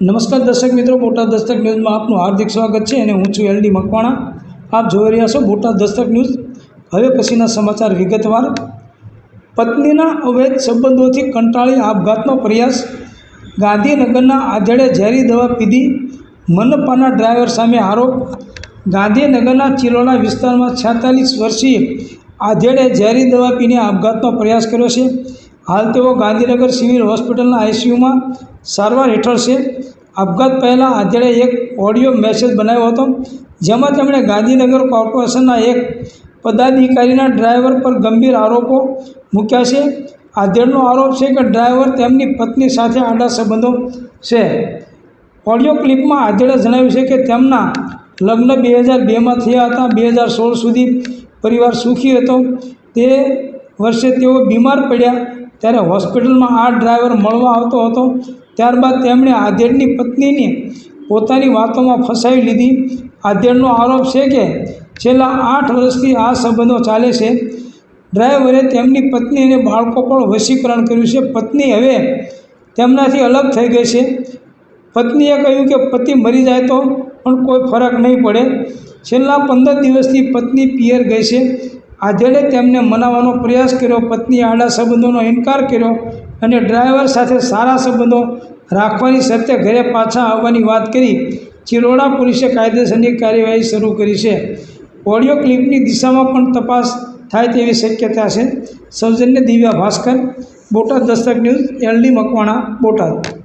નમસ્કાર દર્શક મિત્રો, બોટાદ દસ્તક ન્યૂઝમાં આપનું હાર્દિક સ્વાગત છે અને હું છું એલડી મકવાણા. આપ જોઈ રહ્યા છો બોટાદ દસ્તક ન્યૂઝ. હવે પછીના સમાચાર વિગતવાર. પત્નીના અવૈધ સંબંધોથી કંટાળી આપઘાતનો પ્રયાસ. ગાંધીનગરના આધેડે ઝેરી દવા પીધી મનપાના ડ્રાઈવર સામે આરોપ. ગાંધીનગરના ચિલોડા વિસ્તારમાં છેતાલીસ વર્ષીય આધેડે ઝેરી દવા પીને આપઘાતનો પ્રયાસ કર્યો છે. હાલ તેઓ ગાંધીનગર સિવિલ હોસ્પિટલના આઈસીયુમાં સારવાર હેઠળ છે. આપઘાત પહેલાં આધેડે એક ઓડિયો મેસેજ બનાવ્યો હતો, જેમાં તેમણે ગાંધીનગર કોર્પોરેશનના એક પદાધિકારીના ડ્રાઈવર પર ગંભીર આરોપો મૂક્યા છે. આધેડનો આરોપ છે કે ડ્રાઈવર તેમની પત્ની સાથે આડા સંબંધો છે. ઓડિયો ક્લિપમાં આધેડે જણાવ્યું છે કે તેમના લગ્ન બે હજાર બેમાં થયા હતા. બે હજાર સોળ સુધી પરિવાર સુખી હતો. તે વર્ષે તેઓ બીમાર પડ્યા. ત્યારે હોસ્પિટલમાં આ ડ્રાઈવર મળવા આવતો હતો. ત્યારબાદ તેમણે આધેડની પત્નીને પોતાની વાતોમાં ફસાવી લીધી. આધેડનો આરોપ છે કે છેલ્લા આઠ વર્ષથી આ સંબંધો ચાલે છે. ડ્રાઈવરે તેમની પત્ની અને બાળકો પણ વશીકરણ કર્યું છે. પત્ની હવે તેમનાથી અલગ થઈ ગઈ છે. પત્નીએ કહ્યું કે પતિ મરી જાય તો પણ કોઈ ફરક નહીં પડે. છેલ્લા પંદર દિવસથી પત્ની પિયર ગઈ છે. આધેડે તેમને મનાવવાનો પ્રયાસ કર્યો પત્ની આડા સંબંધોનો ઇનકાર કર્યો અને ડ્રાઈવર સાથે સારા સંબંધો રાખવાની સાથે ઘરે પાછા આવવાની વાત કરી. ચિરોડા પોલીસે કાયદેસરની કાર્યવાહી શરૂ કરી છે. ઓડિયો ક્લિપની દિશામાં પણ તપાસ થાય તેવી શક્યતા છે. સૌજન્ય દિવ્યા ભાસ્કર, બોટાદ દસ્તક ન્યૂઝ, એલડી મકવાણા, બોટાદ.